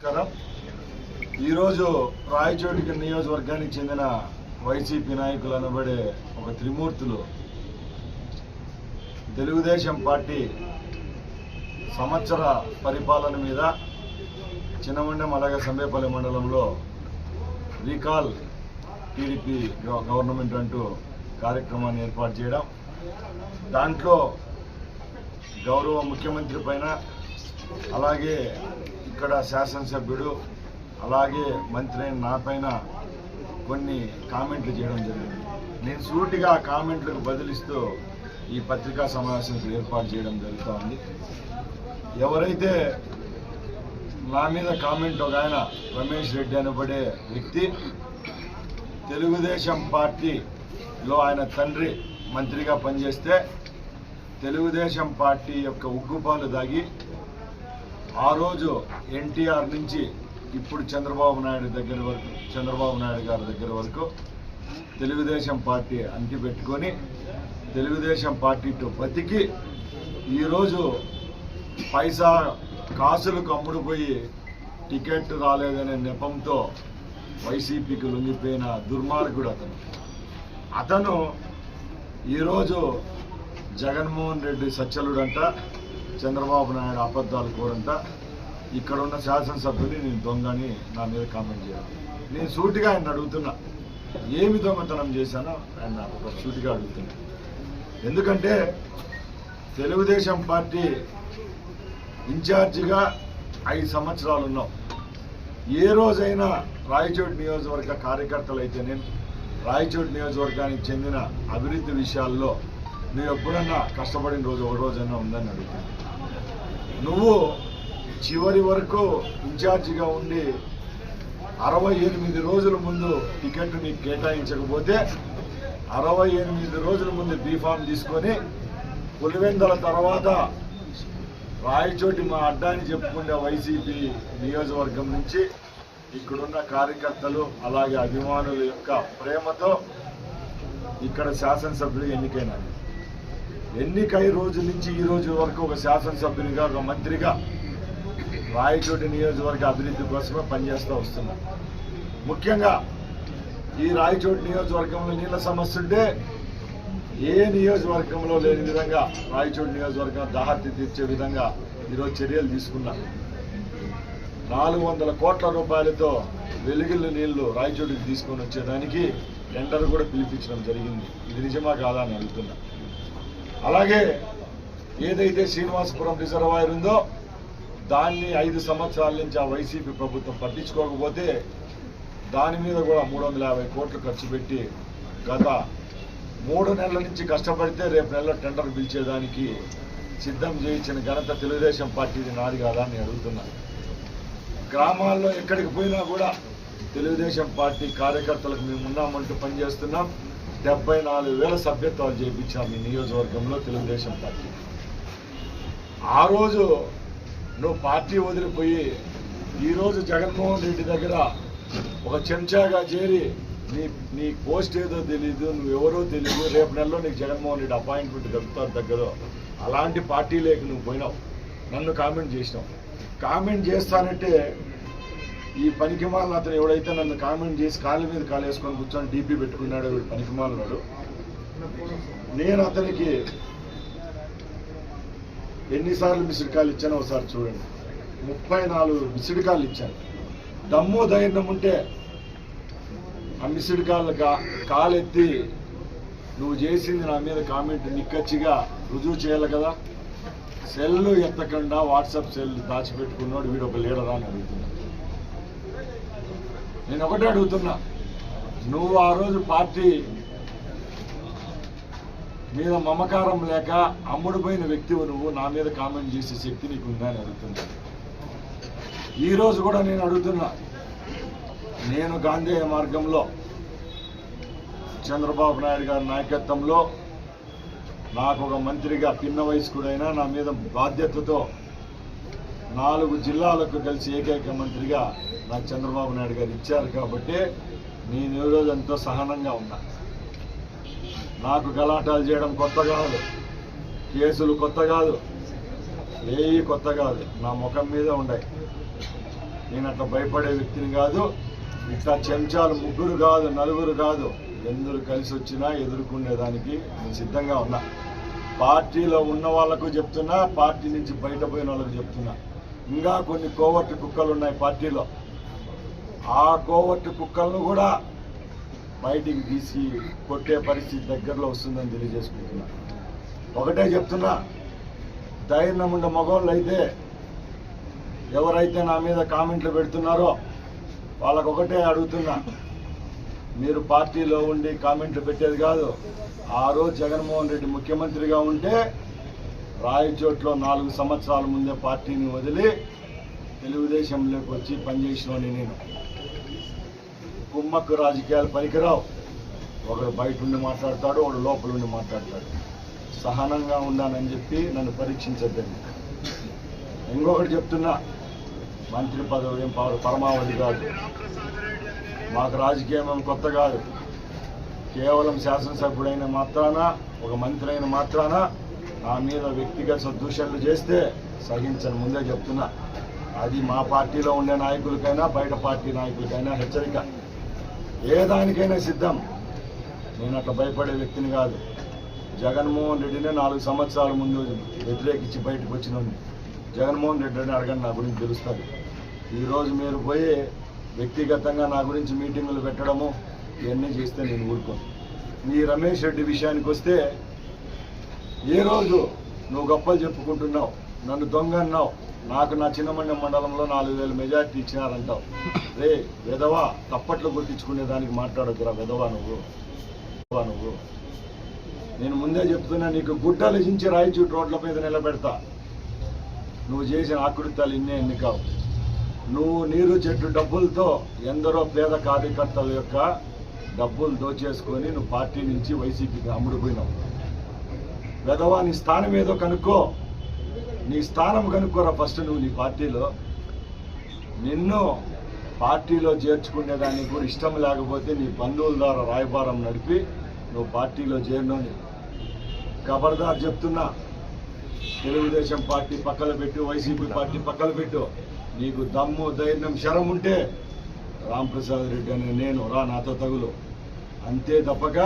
నమస్కారం. ఈరోజు రాయచోటికి నియోజకవర్గానికి చెందిన వైసీపీ నాయకులు అనబడే ఒక త్రిమూర్తులు తెలుగుదేశం పార్టీ సంవత్సర పరిపాలన మీద చిన్నమండెం అలాగే సంబేపల్లి మండలంలో రీకాల్ టీడీపీ గవ- గవర్నమెంట్ అంటూ కార్యక్రమాన్ని ఏర్పాటు చేయడం. దాంట్లో గౌరవ ముఖ్యమంత్రి పైన అలాగే ఇక్కడ శాసనసభ్యుడు అలాగే మంత్రి అయిన నాపైన కొన్ని కామెంట్లు చేయడం జరిగింది. నేను సూటిగా ఆ కామెంట్లకు బదిలిస్తూ ఈ పత్రికా సమావేశం ఏర్పాటు చేయడం జరుగుతోంది ఎవరైతే నా మీద కామెంట్ ఒక ఆయన రమేష్ రెడ్డి అనబడే వ్యక్తి తెలుగుదేశం పార్టీలో ఆయన తండ్రి మంత్రిగా పనిచేస్తే తెలుగుదేశం పార్టీ యొక్క ఉగ్గుపాలు దాగి ఆ రోజు ఎన్టీఆర్ నుంచి ఇప్పుడు చంద్రబాబు నాయుడు దగ్గర వరకు చంద్రబాబు నాయుడు గారి దగ్గర వరకు తెలుగుదేశం పార్టీ అంటి పెట్టుకొని తెలుగుదేశం పార్టీతో బతికి ఈరోజు పైసా కాసులకు అమ్ముడుపోయి టికెట్ రాలేదనే నెపంతో వైసీపీకి లొంగిపోయిన దుర్మార్గుడు అతను. అతను ఈరోజు జగన్మోహన్ రెడ్డి సచ్చలుడంట. చంద్రబాబు నాయుడు అబద్ధాలు కోరంట ఇక్కడ ఉన్న శాసనసభ్యుని నేను దొంగని నా మీద కామెంట్ చేయాలి. నేను సూటిగా ఆయన అడుగుతున్నా. ఏమి దొంగతనం చేశానో ఆయన నాకు సూటిగా అడుగుతున్నా. ఎందుకంటే తెలుగుదేశం పార్టీ ఇన్ఛార్జిగా ఐదు సంవత్సరాలు ఉన్నాం. ఏ రోజైనా రాయచోటి నియోజకవర్గ కార్యకర్తలు అయితే నేను రాయచోటి నియోజకవర్గానికి చెందిన అభివృద్ధి విషయాల్లో నువ్వు ఎప్పుడన్నా కష్టపడిన రోజు ఒక రోజైనా ఉందని అడుగుతాను నువ్వు చివరి వరకు ఇన్ఛార్జిగా ఉండి అరవై ఎనిమిది రోజుల ముందు టికెట్ నీకు కేటాయించకపోతే అరవై ఎనిమిది రోజుల ముందు బీఫామ్ తీసుకొని పులివెందల తర్వాత రాయచోటి మా అడ్డాని చెప్పుకునే వైసీపీ నియోజకవర్గం నుంచి ఇక్కడున్న కార్యకర్తలు అలాగే అభిమానుల యొక్క ప్రేమతో ఇక్కడ శాసనసభ్యులు ఎన్నికైనారు. ఎన్నికై రోజు నుంచి ఈ రోజు వరకు ఒక శాసనసభ్యునిగా ఒక మంత్రిగా రాయచోటి నియోజకవర్గ అభివృద్ధి కోసమే పనిచేస్తూ వస్తున్నాం. ముఖ్యంగా ఈ రాయచోటి నియోజకవర్గంలో నీళ్ళ సమస్య ఉంటే ఏ నియోజకవర్గంలో లేని విధంగా రాయచోటి నియోజకవర్గం దాహర్తి తీర్చే విధంగా ఈరోజు చర్యలు తీసుకున్నాం. నాలుగు వందల కోట్ల రూపాయలతో వెలుగుల నీళ్ళు రాయచోటికి తీసుకొని వచ్చేదానికి టెండర్ కూడా పిలిపించడం జరిగింది. ఇది నిజమా కాదా అని అడుగుతున్నా. అలాగే ఏదైతే శ్రీనివాసపురం రిజర్వాయర్ ఉందో దాన్ని ఐదు సంవత్సరాల నుంచి ఆ వైసీపీ ప్రభుత్వం పట్టించుకోకపోతే దాని మీద కూడా మూడు వందల యాభై కోట్లు ఖర్చు పెట్టి గత మూడు నెలల నుంచి కష్టపడితే రేపు నెలలో టెండర్ పిలిచేదానికి సిద్ధం చేయించిన ఘనత తెలుగుదేశం పార్టీది నాది కాదా అని అడుగుతున్నాను గ్రామాల్లో ఎక్కడికి పోయినా కూడా తెలుగుదేశం పార్టీ కార్యకర్తలకు మేము ఉన్నామంటూ పనిచేస్తున్నాం. డెబ్బై నాలుగు వేల సభ్యత్వాలు చేయించాం ఈ నియోజకవర్గంలో తెలుగుదేశం పార్టీ. ఆ రోజు నువ్వు పార్టీ వదిలిపోయి ఈరోజు జగన్మోహన్ రెడ్డి దగ్గర ఒక చెంచాగా చేరి నీ నీ పోస్ట్ ఏదో తెలియదు నువ్వు ఎవరో తెలియదు రేపు నెలలో నీకు జగన్మోహన్ రెడ్డి అపాయింట్మెంట్ దొరుకుతారు దగ్గర అలాంటి పార్టీలోకి నువ్వు పోయినావు. నన్ను కామెంట్ చేసినావు. కామెంట్ చేస్తానంటే ఈ పనికిమాలను అతను ఎవడైతే నన్ను కామెంట్ చేసి కాళ్ళ మీద కాలు వేసుకొని కూర్చొని డీపీ పెట్టుకున్నాడు వీడు పనికిమాలన్నాడు నేను అతనికి ఎన్నిసార్లు మిస్డ్ కాల్ ఇచ్చానో ఒకసారి చూడండి. ముప్పై నాలుగు మిసిడ్ కాల్ ఇచ్చాను. దమ్ము ధైర్యం ఉంటే ఆ మిస్డ్ కాల్ కాలెత్తి నువ్వు చేసింది నా మీద కామెంట్ నిక్కచ్చిగా రుజువు చేయాలి కదా. సెల్లు ఎత్తకుండా వాట్సాప్ సెల్ దాచిపెట్టుకున్నాడు. వీడు ఒక లీడరా అని అడుగుతున్నాడు నేను ఒకటే అడుగుతున్నా. నువ్వు ఆ రోజు పార్టీ మీద మమకారం లేక అమ్ముడుపోయిన వ్యక్తివు నువ్వు నా మీద కామెంట్ చేసే శక్తి నీకు ఉందా అని అడుగుతున్నా. ఈరోజు కూడా నేను అడుగుతున్నా. నేను గాంధేయ మార్గంలో చంద్రబాబు నాయుడు గారి నాయకత్వంలో నాకు ఒక మంత్రిగా పిన్న వయస్కుడైనా నా మీద బాధ్యతతో నాలుగు జిల్లాలకు కలిసి ఏకైక మంత్రిగా నాకు చంద్రబాబు నాయుడు గారు ఇచ్చారు కాబట్టి నేను ఈ రోజు ఎంతో సహనంగా ఉన్నా. నాకు గలాటాలు చేయడం కొత్త కాదు. కేసులు కొత్త కాదు. ఏవి కొత్త కాదు. నా ముఖం మీద ఉన్నాయి నేను అట్లా భయపడే వ్యక్తిని కాదు. ఇట్లా చెంచాలు ముగ్గురు కాదు నలుగురు కాదు. ఎందరు కలిసి వచ్చినా ఎదుర్కొనేదానికి నేను సిద్ధంగా ఉన్నా. పార్టీలో ఉన్న వాళ్ళకు చెప్తున్నా పార్టీ నుంచి బయట పోయిన వాళ్ళకు చెప్తున్నా. ఇంకా కొన్ని కోవర్టు కుక్కలు ఉన్నాయి పార్టీలో. ఆ కోవర్టు కుక్కలను కూడా బయటికి తీసి కొట్టే పరిస్థితి దగ్గరలో వస్తుందని తెలియజేసుకుంటున్నా. ఒకటే చెప్తున్నా ధైర్యం ఉండే మగవాళ్ళు అయితే ఎవరైతే నా మీద కామెంట్లు పెడుతున్నారో వాళ్ళకు ఒకటే అడుగుతున్నా మీరు పార్టీలో ఉండి కామెంట్లు పెట్టేది కాదు. ఆ రోజు జగన్మోహన్ రెడ్డి ముఖ్యమంత్రిగా ఉంటే రాయచోట్లో నాలుగు సంవత్సరాల ముందే పార్టీని వదిలి తెలుగుదేశంలోకి వచ్చి పనిచేసినోని నేను. కుమ్మక్కు రాజకీయాలు పనికిరావు. ఒకడు బయట ఉండి మాట్లాడతాడు ఒకడు లోపల ఉండి మాట్లాడతాడు. సహనంగా ఉన్నానని చెప్పి నన్ను పరీక్షించద్దండి. ఇంకొకటి చెప్తున్నా మంత్రి పదవి ఏం పరమావధి కాదు. మాకు రాజకీయం ఏం కొత్త కాదు. కేవలం శాసనసభ్యుడైన మాత్రాన ఒక మంత్రి అయిన మాత్రాన నా మీద వ్యక్తిగత దూషణలు చేస్తే సహించను. ముందే చెప్తున్నా అది మా పార్టీలో ఉండే నాయకులకైనా బయట పార్టీ నాయకులకైనా హెచ్చరిక. ఏ దానికైనా సిద్ధం. నేను అట్లా భయపడే వ్యక్తిని కాదు. జగన్మోహన్ రెడ్డినే నాలుగు సంవత్సరాల ముందు వ్యతిరేకించి బయటకు వచ్చిన జగన్మోహన్ రెడ్డి అని అడగండి నా గురించి తెలుస్తుంది. ఈరోజు మీరు పోయి వ్యక్తిగతంగా నా గురించి మీటింగులు పెట్టడము ఇవన్నీ చేస్తే నేను ఊరుకోను. మీ రమేష్ రెడ్డి విషయానికి వస్తే ఏ రోజు నువ్వు గొప్పలు చెప్పుకుంటున్నావు నన్ను దొంగ అన్నావు నాకు నా చిన్నమండ మండలంలో నాలుగు వేల మెజార్టీ ఇచ్చినారంటావు. రే విధవా తప్పట్లు గుర్తించుకునే దానికి మాట్లాడొద్దురా విధవా నువ్వు. విధవా నువ్వు. నేను ముందే చెప్తున్నా నీకు గుడ్డలు చించి రాయిచూటి రోడ్ల మీద నిలబెడతా. నువ్వు చేసిన ఆకృత్యాలు ఇన్నే ఎన్ని కావు నువ్వు నీరు చెట్టు డబ్బులతో ఎందరో పేద కార్యకర్తల యొక్క డబ్బులు దోచేసుకొని నువ్వు పార్టీ నుంచి వైసీపీకి అమ్ముడుపోయినావు. వెధవా నీ స్థానం ఏదో కనుక్కో. నీ స్థానం కనుక్కోరా ఫస్ట్ నువ్వు నీ పార్టీలో. నిన్ను పార్టీలో చేర్చుకునేదానికి కూడా ఇష్టం లేకపోతే నీ బంధువుల ద్వారా రాయబారం నడిపి నువ్వు పార్టీలో చేరినోని. ఖబర్దార్ చెప్తున్నా తెలుగుదేశం పార్టీ పక్కన పెట్టు వైసీపీ పార్టీ పక్కన పెట్టు. నీకు దమ్ము ధైర్యం శరం ఉంటే రాంప్రసాద్ రెడ్డి అనే నేను రా నాతో తగులు. అంతే తప్పక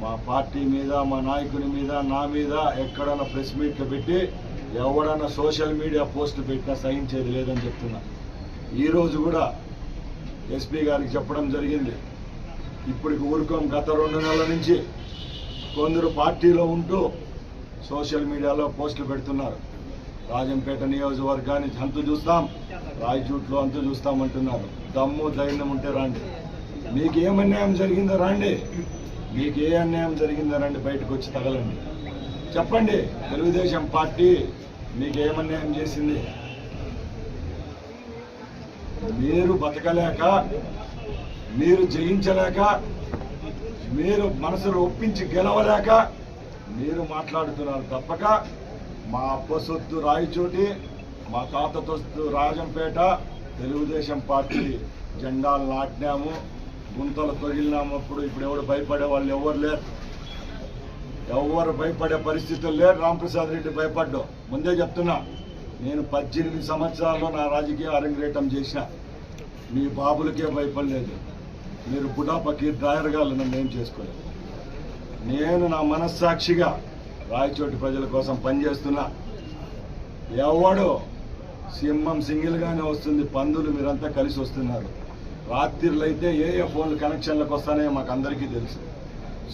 మా పార్టీ మీద మా నాయకుని మీద నా మీద ఎక్కడన్నా ప్రెస్ మీట్లు పెట్టి ఎవడన్నా సోషల్ మీడియా పోస్టులు పెట్టినా సహించేది లేదని చెప్తున్నా. ఈరోజు కూడా ఎస్పీ గారికి చెప్పడం జరిగింది. ఇప్పటికి ఊరుకోం. గత రెండు నెలల నుంచి కొందరు పార్టీలో ఉంటూ సోషల్ మీడియాలో పోస్టులు పెడుతున్నారు. రాజంపేట నియోజకవర్గాన్ని అంతు చూస్తాం రాయచూట్లో అంతు చూస్తాం అంటున్నారు. దమ్ము ధైర్యం ఉంటే రండి. మీకు ఏమన్యాయం జరిగిందో రండి. మీకు ఏ అన్యాయం జరిగిందనండి బయటకు వచ్చి తగలండి. చెప్పండి తెలుగుదేశం పార్టీ మీకు ఏమన్యాయం అన్యాయం చేసింది? మీరు బతకలేక మీరు జయించలేక మీరు మనసులో ఒప్పించి గెలవలేక మీరు మాట్లాడుతున్నారు తప్పక. మా అప్ప సొత్తు రాయచోటి మా తాత తొస్తు రాజంపేట తెలుగుదేశం పార్టీ జెండాలు నాటినాము గుంతలు తొగిలినామప్పుడు ఇప్పుడు ఎవరు భయపడే వాళ్ళు ఎవరు లేరు? ఎవరు భయపడే పరిస్థితులు లేరు? రామప్రసాద్ రెడ్డి భయపడ్డు ముందే చెప్తున్నా నేను పద్దెనిమిది సంవత్సరాల్లో నా రాజకీయ అరంగేటం చేసిన. మీ బాబులకే భయపడలేదు మీరు బుడా పకీర్ డ్రాయర్గా నన్ను ఏం చేసుకోలేదు. నేను నా మనస్సాక్షిగా రాయచోటి ప్రజల కోసం పనిచేస్తున్నా. ఎవడు సింహం సింగిల్గానే వస్తుంది పందులు మీరంతా కలిసి వస్తున్నారు. రాత్రిలో అయితే ఏ ఏ ఫోన్లు కనెక్షన్లకు వస్తానే మాకు అందరికీ తెలుసు.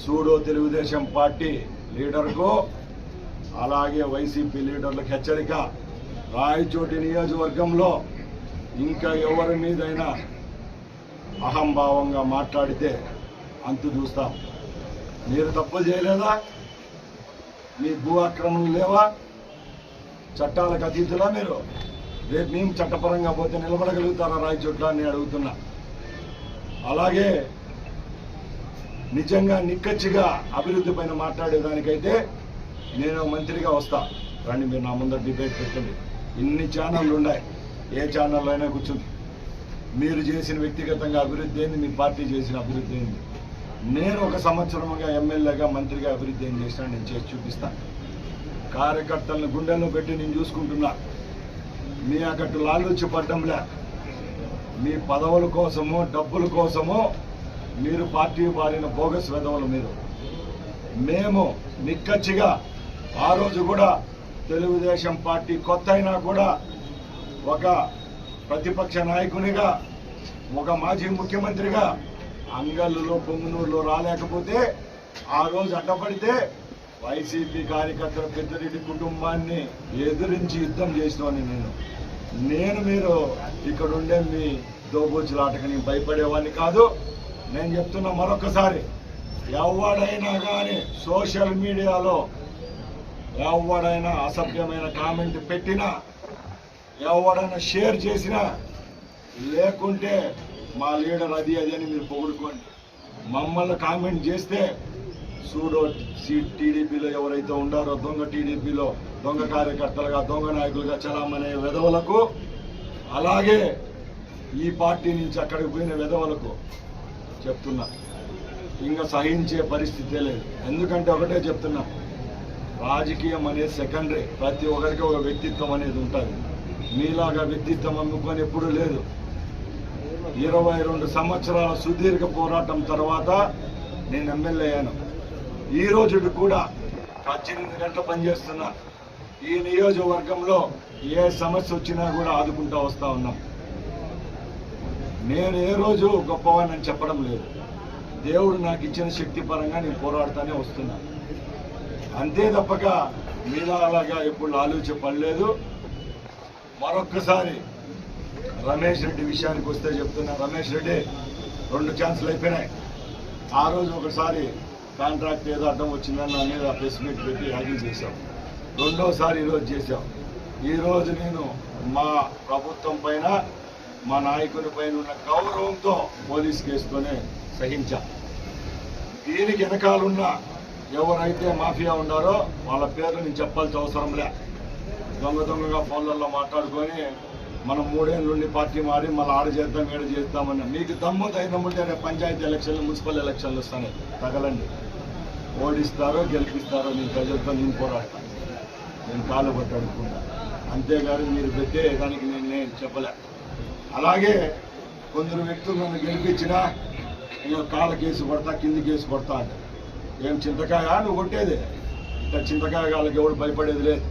సూడో తెలుగుదేశం పార్టీ లీడర్కు అలాగే వైసీపీ లీడర్లకు హెచ్చరిక. రాయచోటి నియోజకవర్గంలో ఇంకా ఎవరి మీదైనా అహంభావంగా మాట్లాడితే అంతు చూస్తాం. మీరు తప్పులు చేయలేదా? మీ భూ ఆక్రమణలు లేవా? చట్టాలకు అతీతులా మీరు? రేపు మేము చట్టపరంగా పోతే నిలబడగలుగుతారా రాయచోట్ల అని అడుగుతున్నా. అలాగే నిజంగా నిక్కచ్చిగా అభివృద్ధి పైన మాట్లాడేదానికైతే నేను మంత్రిగా వస్తా. రండి మీరు నా ముందర డిబేట్ పెట్టండి. ఇన్ని ఛానళ్ళు ఉన్నాయి. ఏ ఛానల్లో అయినా కూర్చుంది మీరు చేసిన వ్యక్తిగతంగా అభివృద్ధి ఏంది మీ పార్టీ చేసిన అభివృద్ధి అయింది. నేను ఒక సంవత్సరముగా ఎమ్మెల్యేగా మంత్రిగా అభివృద్ధి ఏం చేసినా నేను చేసి చూపిస్తాను కార్యకర్తలను గుండెల్లో పెట్టి నేను చూసుకుంటున్నా. మీ అక్కట్టు లాలూచి పడ్డంలే. మీ పదవుల కోసము డబ్బుల కోసము మీరు పార్టీ బారిన బోగస్ వెధవలు మీరు. మేము నిక్కచ్చిగా ఆ రోజు కూడా తెలుగుదేశం పార్టీ కొత్త అయినా కూడా ఒక ప్రతిపక్ష నాయకునిగా ఒక మాజీ ముఖ్యమంత్రిగా అంగళ్ళులో పొంగునూరులో రాలేకపోతే ఆ రోజు అడ్డపడితే వైసీపీ కార్యకర్తల పెద్దరెడ్డి కుటుంబాన్ని ఎదిరించి యుద్ధం చేసినవాడిని నేను. నేను మీరు ఇక్కడ ఉండే మీ దోబూచులాటకి నేను భయపడేవాడిని కాదు. నేను చెప్తున్నా మరొకసారి ఎవడైనా కానీ సోషల్ మీడియాలో ఎవడైనా అసభ్యమైన కామెంట్ పెట్టినా ఎవడైనా షేర్ చేసినా లేకుంటే మా లీడర్ అది అది అని మీరు పొగుడుకోండి. మమ్మల్ని కామెంట్ చేస్తే సూడో టీడీపీలో ఎవరైతే ఉండారో దొంగ టీడీపీలో దొంగ కార్యకర్తలుగా దొంగ నాయకులుగా చలామనే విధవులకు అలాగే ఈ పార్టీ నుంచి అక్కడికి పోయిన విధవలకు చెప్తున్నా. ఇంకా సహించే పరిస్థితే లేదు. ఎందుకంటే ఒకటే చెప్తున్నా. రాజకీయం అనేది సెకండరీ. ప్రతి ఒక్కరికి ఒక వ్యక్తిత్వం అనేది ఉంటుంది. మీలాగా వ్యక్తిత్వం అమ్ముకొని ఎప్పుడూ లేదు. ఇరవై రెండు సంవత్సరాల సుదీర్ఘ పోరాటం తర్వాత నేను ఎమ్మెల్యే అయ్యాను. ఈ రోజు కూడా పద్దెనిమిది గంటలు పనిచేస్తున్నా. ఈ నియోజకవర్గంలో ఏ సమస్య వచ్చినా కూడా ఆదుకుంటూ వస్తూ ఉన్నాం. నేను ఏ రోజు గొప్పవాడిని చెప్పడం లేదు. దేవుడు నాకు ఇచ్చిన శక్తి పరంగా నేను పోరాడుతూనే వస్తున్నాను అంతే తప్పక మీలాగా అలాగా ఎప్పుడు ఆలోచన పడలేదు. మరొక్కసారి రమేష్ రెడ్డి విషయానికి వస్తే చెప్తున్నా. రమేష్ రెడ్డి రెండు ఛాన్సులు అయిపోయినాయి. ఆ రోజు ఒకసారి కాంట్రాక్ట్ ఏదో అడ్డం వచ్చిందని నా మీద ప్రెస్ మీట్ పెట్టి హ్యాగింగ్ చేశాం. రెండోసారి ఈరోజు చేశాం. ఈరోజు నేను మా ప్రభుత్వం పైన మా నాయకుని పైన ఉన్న గౌరవంతో పోలీస్ కేసుతోనే సహించా. దీనికి వెనకాలన్న ఎవరైతే మాఫియా ఉన్నారో వాళ్ళ పేర్లు నేను చెప్పాల్సిన అవసరం లే. దొంగ దొంగగా ఫోన్లలో మాట్లాడుకొని మనం మూడేళ్ళ నుండి పార్టీ మారి మళ్ళీ ఆడ చేద్దాం ఏడు చేద్దామని మీకు దమ్ము ధైర్యం ఉంటే రేపు పంచాయతీ ఎలక్షన్లు మున్సిపల్ ఎలక్షన్లు వస్తాయి. తగలండి. ఓడిస్తారో గెలిపిస్తారో నేను ప్రజలతో నేను పోరాడతాను నేను కాళ్ళు పట్టాడుకుంటా అంతేగాని మీరు పెట్టే దానికి నేను నేను చెప్పలే. అలాగే కొందరు వ్యక్తులు నన్ను గెలిపించినా నేను కాళ్ళ కేసు కొడతా కింది కేసు పడతా అంటే. ఏం చింతకాయ? నువ్వు కొట్టేది. ఇంకా చింతకాయ కాళ్ళకి ఎవడు భయపడేది లేదు.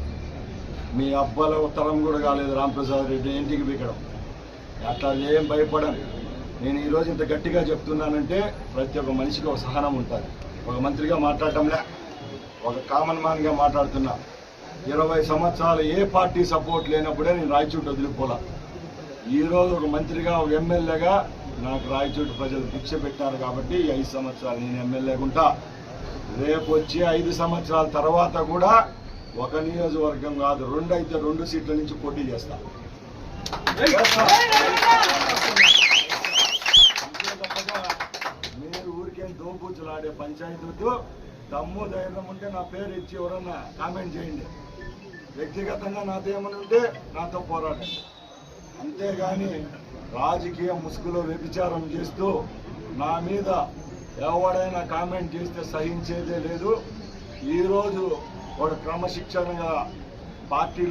మీ అబ్బాల తరం కూడా కాలేదు రాంప్రసాద్ రెడ్డి ఇంటికి పీకడం. అట్లా ఏం భయపడను. నేను ఈరోజు ఇంత గట్టిగా చెప్తున్నానంటే ప్రతి ఒక్క మనిషికి ఒక సహనం ఉంటుంది. ఒక మంత్రిగా మాట్లాడటంలే. ఒక కామన్ మ్యాన్గా మాట్లాడుతున్నా. ఇరవై సంవత్సరాలు ఏ పార్టీ సపోర్ట్ లేనప్పుడే నేను రాయచూటి వదిలిపోలా. ఈరోజు ఒక మంత్రిగా ఒక ఎమ్మెల్యేగా నాకు రాయచూటి ప్రజలు భిక్ష పెట్టారు కాబట్టి ఐదు సంవత్సరాలు నేను ఎమ్మెల్యేగా ఉంటా. రేపు వచ్చే ఐదు సంవత్సరాల తర్వాత కూడా ఒక నియోజకవర్గం కాదు రెండు అయితే రెండు సీట్ల నుంచి పోటీ చేస్తా. మీరు ఊరికేం దోబూచులాడే పంచాయతీ వద్దు దమ్ము ధైర్యం ఉంటే నా పేరు ఇచ్చి ఎవరన్నా కామెంట్ చేయండి. వ్యక్తిగతంగా నాతో ఏమైనా ఉంటే నాతో పోరాడండి. అంతేగాని రాజకీయ ముసుగులో వ్యభిచారం చేస్తూ నా మీద ఎవడైనా కామెంట్ చేస్తే సహించేదే లేదు. ఈరోజు వాడు క్రమశిక్షణగా పార్టీలో